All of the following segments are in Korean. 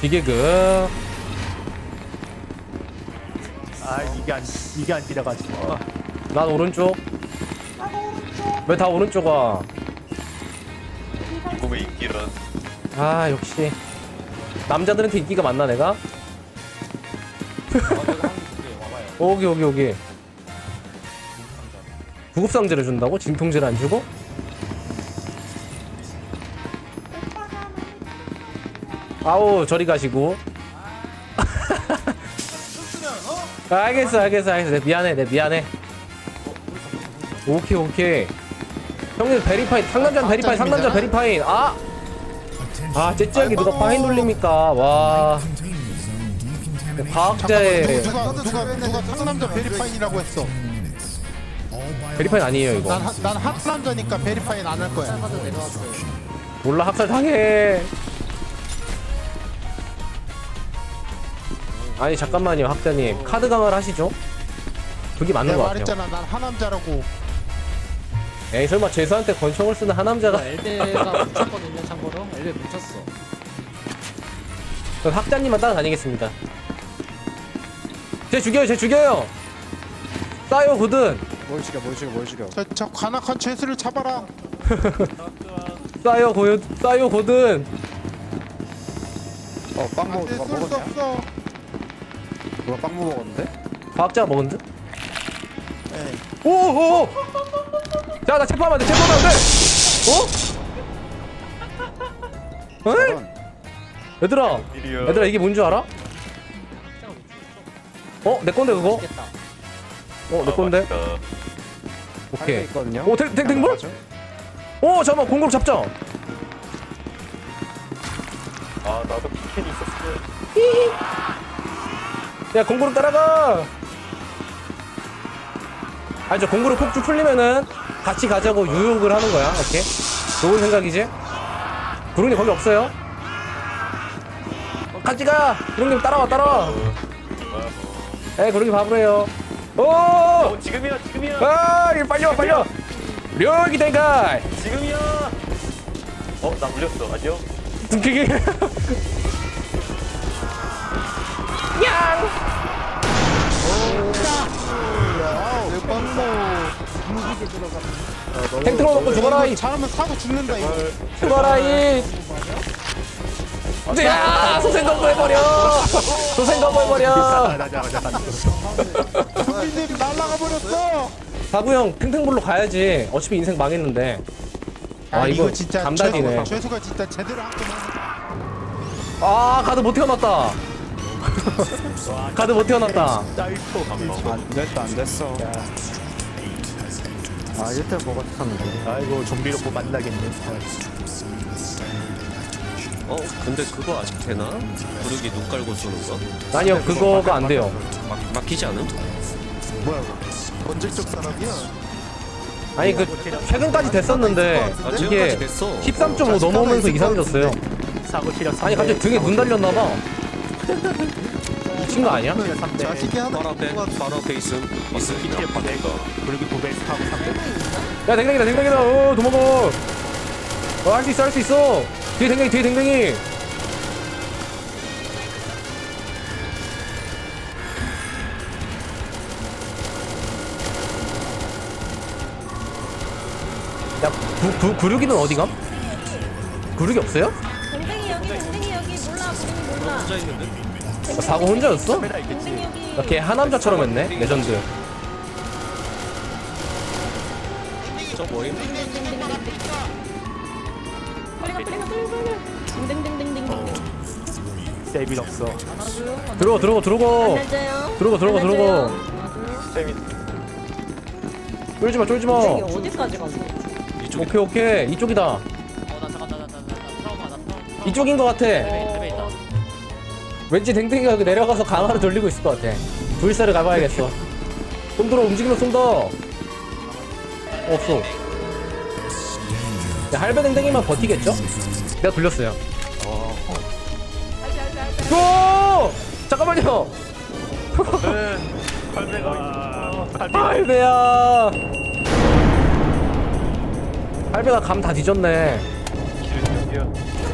비계급 아 이게 안 이게 안 지나가지고 아, 난 오른쪽 왜 다 오른쪽 와? 이 몸의 인기는 아 역시 남자들한테 인기가 많나 내가? 오기 오기 오기 구급상자를 준다고? 진통제를 안 주고? 아우 저리 가시고. 알겠어 알겠어 알겠어. 내 미안해 내 미안해. 오케이 오케이. 형님 베리파인 상남자 베리파인 상남자 베리파인. 아! 아 째째하게 누가 파인 돌립니까? 와. 과학자의 누가 누가 누가 상남자 베리파인이라고 했어. 베리파인 아니에요 이거. 난, 하- 난 핫남자니까 베리파인 안 할 거야. 몰라 학살 당해 아니 잠깐만요 학자님 카드 강화를 하시죠 그게 맞는 내가 것 같아요 말했잖아. 난 하남자라고. 에이 설마 죄수한테 권총을 쓰는 하남자가 엘베가 뭉쳤거든요 참고로 엘베 뭉쳤어 전 학자님만 따라다니겠습니다 쟤 죽여요 쟤 죽여요 싸요 고든 뭘 죽여 뭘 죽여 뭘 죽여 저, 저 관악한 죄수를 잡아라. 싸요 고요 싸요 고든 어빵 먹어 누가 쏠수 먹었냐? 없어. 누가 빵 먹었는데? 과학자가 먹은 듯? 에이. 오오 자나 체포하면 안돼 체포하면 안돼 어? 에? 얘들아 일이요. 얘들아 이게 뭔 줄 알아? 어? 내 건데 그거? 맛있겠다 어 내 건데? 아, 오케이 있거든요 오 탱, 탱, 탱볼? 오 잠깐만 공격 잡자 아 나도 피켄이 있었어. 야 공구로 따라가. 아니 저 공구로 폭주 풀리면은 같이 가자고 유혹을 하는 거야. 오케이? 좋은 생각이지? 구름이 거기 없어요? 어, 같이 가! 구름님 따라와 따라와. 에 구름이 바보래요. 오! 어 지금이야 지금이야. 아 이거 빨리 와 빨리 와. 료기 대가이 지금이야. 어나 물렸어. 안녕. 등기기 탱트로 놓고 죽어라 이 잘하면 사고 죽는다 이거. 죽어라 이 야, 소생 거부해버려! 소생 거부해버려! 나자 나자 나자 좀비들이 날라가 버렸어. 사구 형, 탱탱볼로 가야지. 어차피 인생 망했는데. 아, 이거 진짜 감다디네. 죄수, 죄수가 진짜 제대로 했구나. 아, 가드 못 태어났다. 가드 못 태어났다. 짤토 안 됐다 안 됐어 아 이럴 때 뭐가 탔는데 아이고 좀비로 뭐 만나겠네 어 근데 그거 아직 되나? 부르기 눈 깔고 쏘는 거? 아니요, 그거가 안 돼요. 막, 막히지 않음? 뭐야 이거? 언제적 사람이야? 아니, 그, 최근까지 됐었는데, 아 이게 지금까지 됐어 13.5 넘어오면서 이상해졌어요. 사고 치렸어 아니, 갑자기 등에 눈 달렸나봐. 미친 거 아니야? 자식이 하나 바로 앞에 바로 앞에 있음 있음 기체 파괴가 그리고 도베스 타고 300 야, 댕댕이다, 댕댕이다. 어, 도망가. 어, 할 수 있어, 할 수 있어. 뒤에 댕댕이, 뒤에 댕댕이. 야, 구, 구, 구르기는 어디감? 구르기 없어요? 혼자 있는데? 사고 혼자였어? 카메라 있겠지 걔 하남자처럼 했네, 레전드. 저 뭐임? 빨리 가 빨리 가 빨리 가 빨리 가 댕댕댕댕댕 세빌 없어 들어가, 들어가, 들어가. 들어가, 들어가, 들어가. 안아줘요. 쌤이 쫄지 마, 쫄지 마. 댕댕이 어디까지 갔어 이쪽에 오케이, 오케이. 이쪽이다. 어나 잠깐 나나 나 트라우마 나 트라우마 이쪽인 것 같아. 왠지 댕댕이가 그 내려가서 강화를 돌리고 있을 것 같아. 불사를 가봐야겠어. 손들어 움직이면 쏜다. 없어. 야, 할배 댕댕이만 버티겠죠? 내가 돌렸어요. 오! 잠깐만요. 할배가 할배 할배야. 할배가 감 다 뒤졌네.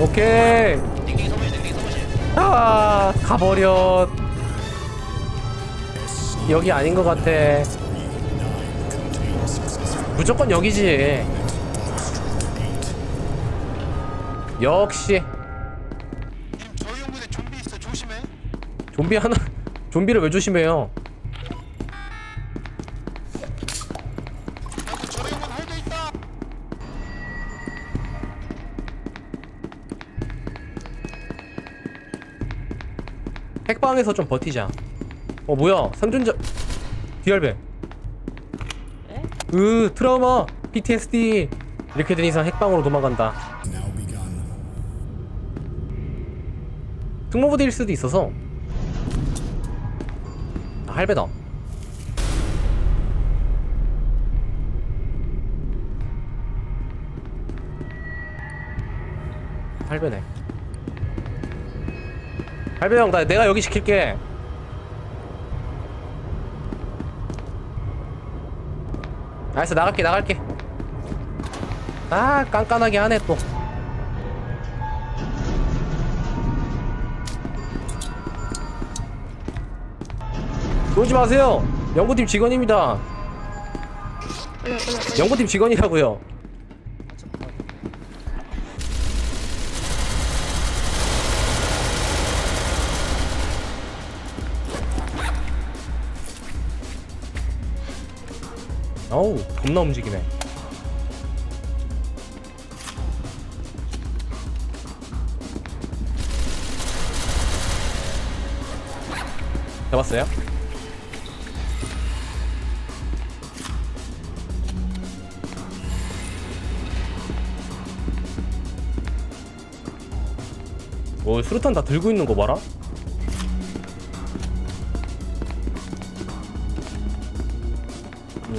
오케이. 아 가버려. 여기 아닌 것 같아. 무조건 여기지. 역시. 저희 형분에 좀비 있어. 조심해. 좀비 하나 좀비를 왜 조심해요 핵방에서 좀 버티자. 어 뭐야? 생존자 디얼배 에? 으 트라우마 PTSD 이렇게 된 이상 핵방으로 도망간다. 특모부대일 수도 있어서. 아, 할배다. 할배네 할배 형, 나 내가 여기 시킬게. 알았어, 나갈게, 나갈게. 아, 깐깐하게 하네 또. 쏘지 마세요. 연구팀 직원입니다. 연구팀 직원이라고요. 어우, 겁나 움직이네. 잡았어요? 오, 수류탄 다 들고 있는 거 봐라.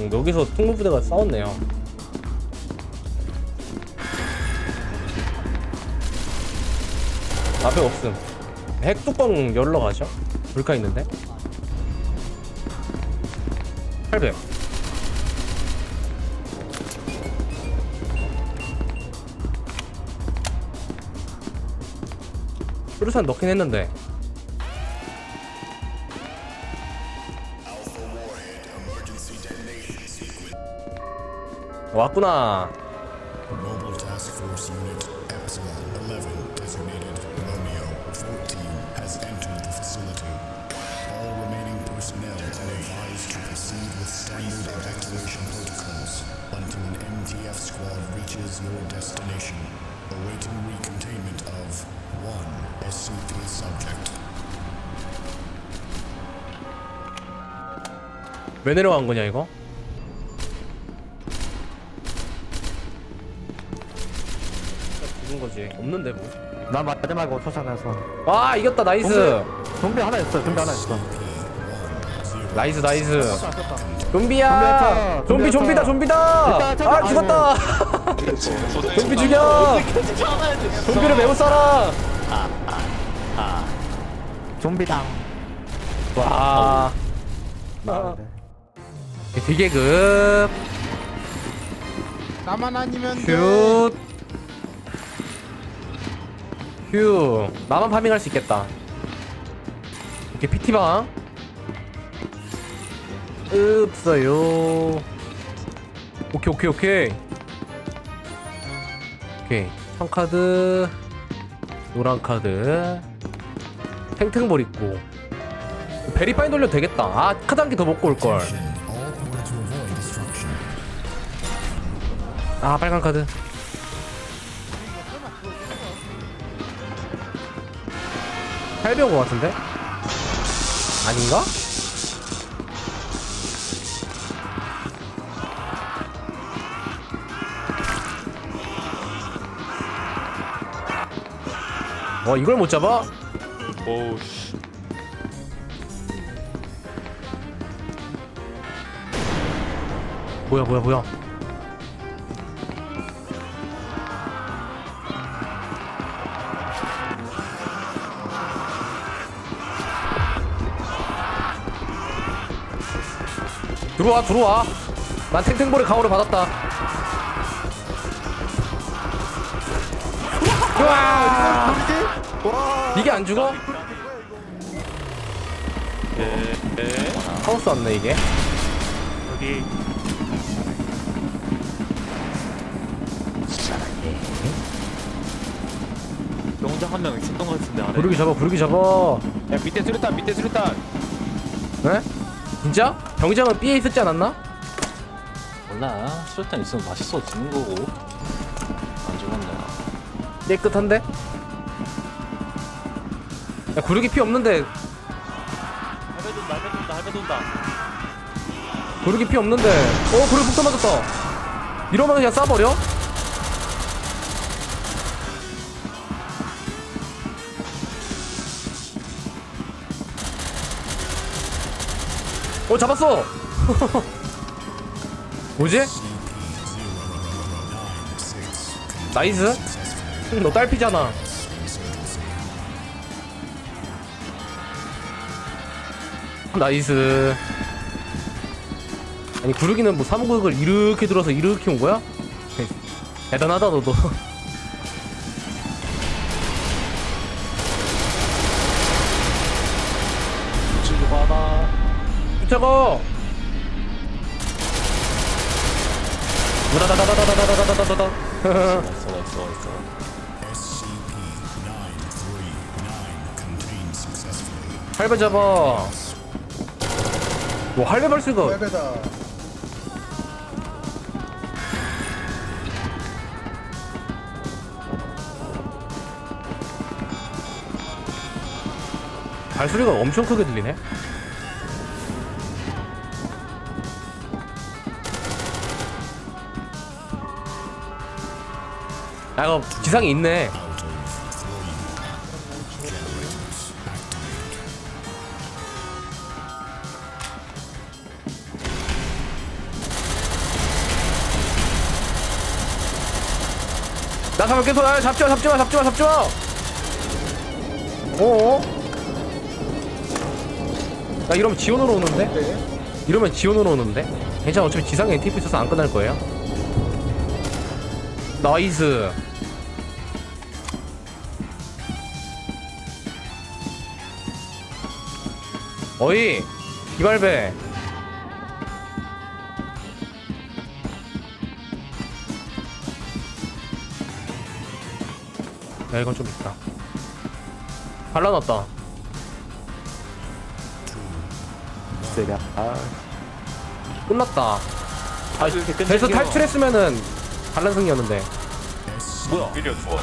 음, 여기서 특무부대가 싸웠네요. 앞에 없음. 핵 뚜껑 열러 가죠. 불카 있는데. 800. 수류탄 넣긴 했는데. 왔구나. Mobile Task Force Unit Epsilon 11, designated Romeo 14, has entered the facility. All remaining personnel are advised to proceed with standard evacuation protocols until an MTF squad reaches your destination, awaiting recontainment of one SCP subject. 왜 내려간 거냐 이거? 죽은 거지. 없는데 뭐. 난 마지막에 5초 전에서 아 이겼다 나이스. 좀비 하나 있어 좀비 하나 있어 나이스 나이스. 좀비야. 좀비야, 좀비 좀비다 좀비다. 일단 아 죽었다. 좀비 죽여. 좀비를 매우 쏴라. 좀비당 와. 비계급 나만 아니면 돼 슛. 휴. 나만 파밍할 수 있겠다. 오케이 PT방. 없어요. 오케이 오케이 오케이. 오케이. 한 카드. 노란 카드. 탱탱볼 있고. 베리파인 돌려도 되겠다. 아 카드 한 개 더 먹고 올 걸. All order to avoid destruction. 아 빨간 카드. 팔배온것 같은데? 아닌가? 와 이걸 못 잡아? 오우 씨 뭐야 뭐야 뭐야 들어와 들어와. 난 탱탱볼의 강호를 받았다. 우와! 이게 안 죽어? 하우스 왔네 이게. 여기. 명장 한 명 있었던 것 같은데 아래. 부르기 잡아 부르기 잡아. 야 밑에 수류탄 밑에 수류탄. 에? 진짜? 병장은 B에 있었지 않았나? 몰라 수류탄 있으면 맛있어지는 거고 안 죽었네 깨끗한데? 야 구르기 피 없는데 할배 돈다, 할배 돈다, 할배 돈다. 구르기 피 없는데 어 구르기 폭탄 맞았다 이러면 그냥 쏴버려? 어 잡았어. 뭐지? 나이스. 너 딸피잖아. 나이스. 아니 구르기는 뭐 사무국을 이렇게 들어서 이렇게 온 거야? 대단하다 너도 저거 우다다다다다다다다다다다 나이스 나이스 나이스 SCP-939 contained successfully. 할배 잡아 뭐 할배 발수가. 발소리가 엄청 크게 들리네 아 이거 지상이 있네 나 가면 계속 아, 잡지마 잡지마 잡지마 잡지마 어어? 나 이러면 지원으로 오는데? 이러면 지원으로 오는데? 괜찮아 어차피 지상에 NTP 있어서 안 끝날 거예요 나이스 어이 이발배. 야 이건 좀 있다. 발라놨다. 세냐 아 끝났다. 아 그래서 탈출했으면은 반란승이었는데. 뭐야? 미려 좋아.